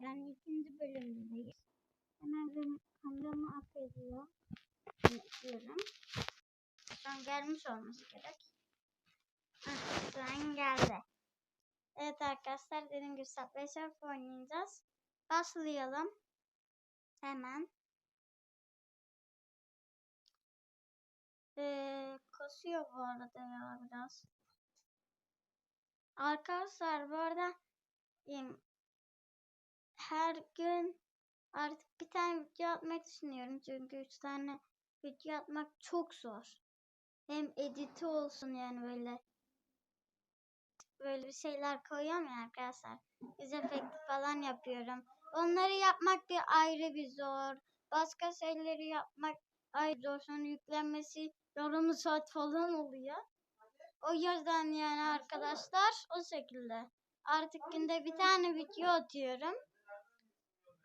Yani ikinci bölümündeyiz. Hemen benim kameramı affediyor. Bekliyorum. Şu an gelmiş olması gerek. Heh, şu an geldi. Evet arkadaşlar dediğim gibi Subway Surf oynayacağız. Başlayalım. Hemen. Ee, kasıyor bu arada ya biraz. Arkadaşlar bu arada her gün artık bir tane video atmak düşünüyorum. Çünkü üç tane video atmak çok zor. Hem editi olsun yani böyle böyle bir şeyler koyuyorum ya arkadaşlar. Yüz efekti falan yapıyorum. Onları yapmak bir ayrı bir zor. Başka şeyleri yapmak ayrı zor. Sonra yüklenmesi yarım saat falan oluyor. O yüzden yani arkadaşlar o şekilde. Artık günde bir tane video atıyorum.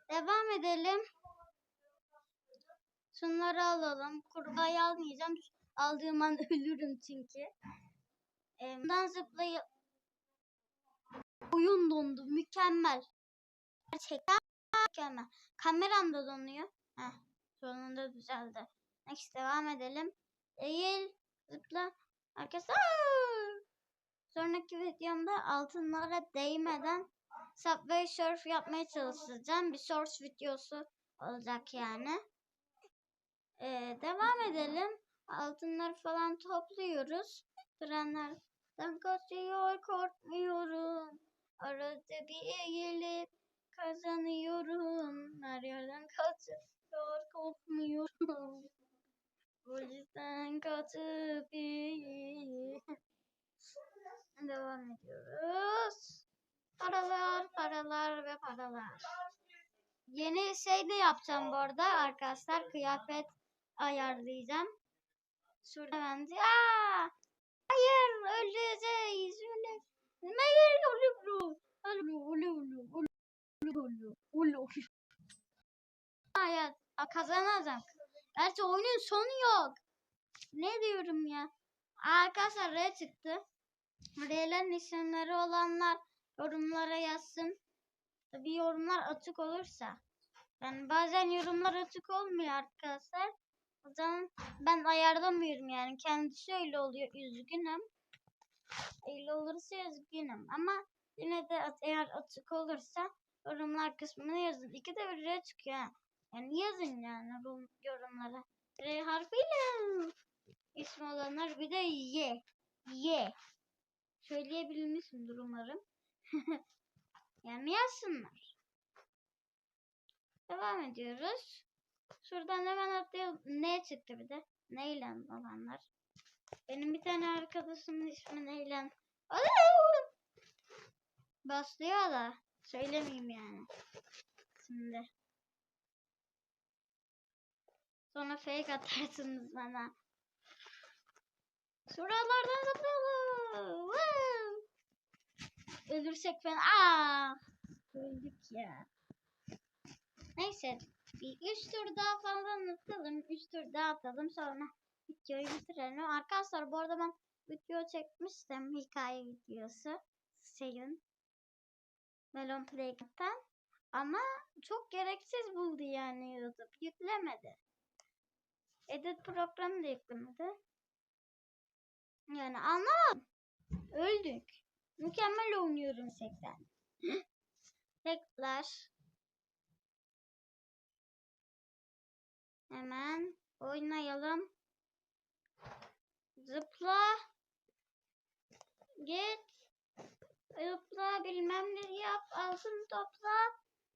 Devam edelim. Şunları alalım. Kurbağayı almayacağım. Aldığım an ölürüm çünkü. Ee, bundan zıplayıp oyun dondu. Mükemmel. Gerçekten mükemmel. Kameram da donuyor. Heh, sonunda düzeldi. Next devam edelim. Eğil. Zıpla. Arkadaşlar. Sonraki videomda altınlara değmeden Subway Surf yapmaya çalışacağım. Bir source videosu olacak yani. Ee, devam edelim. Altınları falan topluyoruz. Trenlerden kaçıyor korkmuyorum. Arada bir eğilip kazanıyorum. Her yerden kaçıyor korkmuyorum. Polisten kaçıp iyi. Devam ediyoruz. Yeni şey de yapacağım bu arada arkadaşlar. Kıyafet ayarlayacağım. Şurada bence. Aa! Hayır öleceğiz. Öyle. Hayır ölüm. Ölüm. Ölüm. Ölüm. Ölüm. Hayır. Kazanacağım. Gerçi oyunun sonu yok. Ne diyorum ya? Arkadaşlar R çıktı. R'lerin isimleri olanlar yorumlara yazsın. Tabi yorumlar açık olursa. Yani bazen yorumlar açık olmuyor arkadaşlar. O zaman ben ayarlamıyorum yani. Kendisi öyle oluyor. Üzgünüm. Öyle olursa üzgünüm. Ama yine de eğer açık olursa yorumlar kısmına yazın. İki de bir R çıkıyor. Yani yazın yani yorum- yorumlara. R harfiyle ismi olanlar bir de Y. Y. Söyleyebilmişimdir umarım. yani yazsınlar. Devam ediyoruz. Şuradan hemen atlayalım. Ne çıktı bir de? Neyle olanlar. Benim bir tane arkadaşımın ismi Neylen. Başlıyor da. Söylemeyeyim yani. Şimdi. Sonra fake atarsınız bana. Şuralardan zıplayalım. Ölürsek falan. Aa! Öldük ya. Neyse. Bir üç tur daha falan atalım. Üç tur daha atalım. Sonra videoyu bitirelim. Arkadaşlar bu arada ben video çekmiştim. Hikaye videosu. Şeyin. Melon Play'den. Ama çok gereksiz buldu yani YouTube. Yüklemedi. Edit programı da yüklemedi. Yani anlamadım. Öldük. Mükemmel oynuyorum sekten. Tekrar. Hemen oynayalım. Zıpla. Git. Zıpla bilmem ne yap. Altın topla.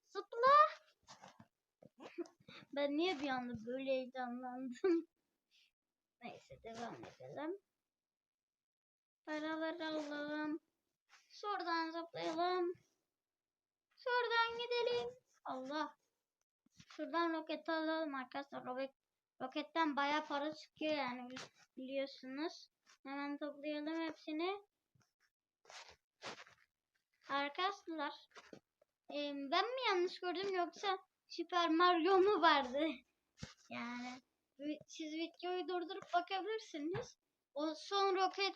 Zıpla. ben niye bir anda böyle heyecanlandım? Neyse devam edelim. Paraları alalım. Şuradan zıplayalım. Şuradan gidelim. Allah. Şuradan roket alalım arkadaşlar. Roket, roketten baya para çıkıyor yani bili- biliyorsunuz. Hemen toplayalım hepsini. Arkadaşlar. e, ben mi yanlış gördüm yoksa Super Mario mu vardı? Yani siz videoyu durdurup bakabilirsiniz. O son roket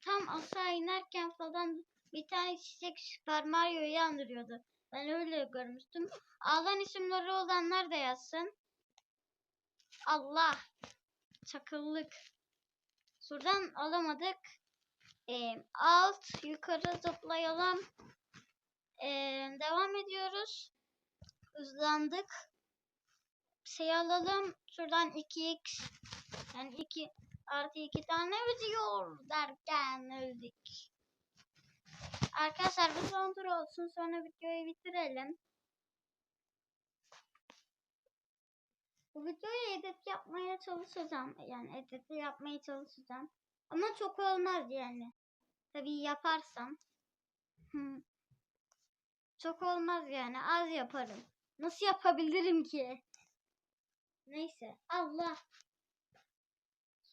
tam aşağı inerken falan bir tane çiçek Super Mario'yu andırıyordu. Ben öyle görmüştüm. Alan isimleri olanlar da yazsın. Allah. Çakıllık. Şuradan alamadık. Ee, alt yukarı zıplayalım. Ee, devam ediyoruz. Hızlandık. Şey alalım. Şuradan 2x yani 2 artı 2 tane ödüyor derken öldük. Arkadaşlar bu son tur olsun. Sonra videoyu bitirelim. Bu videoyu edit yapmaya çalışacağım. Yani edit yapmaya çalışacağım. Ama çok olmaz yani. Tabii yaparsam. Hı. Çok olmaz yani. Az yaparım. Nasıl yapabilirim ki? Neyse. Allah.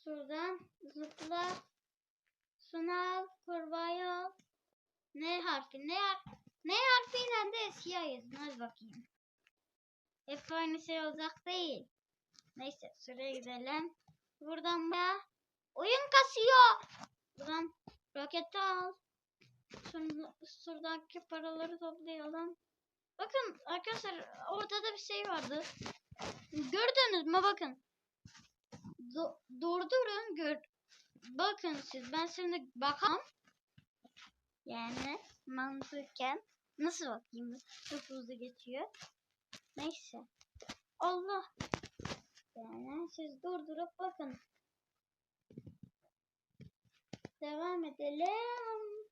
Şuradan zıpla. Sınav. Kurbağayı al. Ne harfi? Ne harf? Ne harfiyle de siyah yazın. Hadi bakayım. Hep aynı şey olacak değil. Neyse şuraya gidelim. Buradan da oyun kasıyor. Buradan roketi al. Şunu, şuradaki paraları toplayalım. Bakın arkadaşlar orada da bir şey vardı. Gördünüz mü bakın. Du- durdurun gör. Bakın siz ben şimdi bakalım. Yani mantıken nasıl bakayım? Çok hızlı geçiyor. Neyse. Allah. Yani siz durdurup bakın. Devam edelim.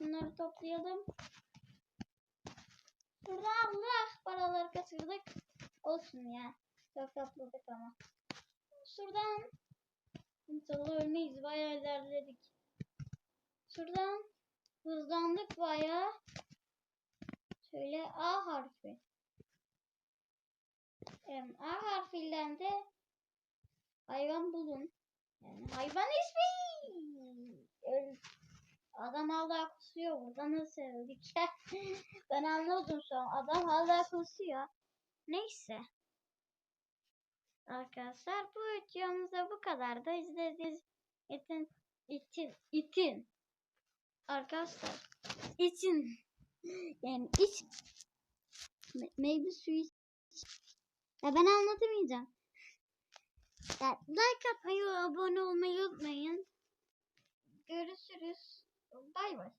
Bunları toplayalım. Burada Allah paraları kaçırdık. Olsun ya. Çok topladık ama. Şuradan İnşallah ölmeyiz. Bayağı ilerledik. Şuradan hızlandık bayağı. Şöyle A harfi. Em, A harfiyle de hayvan bulun. Yani hayvan ismi. Adam hala kusuyor. Burada nasıl öldük? ben anladım şu an. Adam hala kusuyor. Neyse. Arkadaşlar bu videomuzda bu kadar da izlediğiniz için için için arkadaşlar için yani iç me- meyve suyu ya ben anlatamayacağım. Ya, like atmayı, abone olmayı unutmayın. Görüşürüz. Bay bay.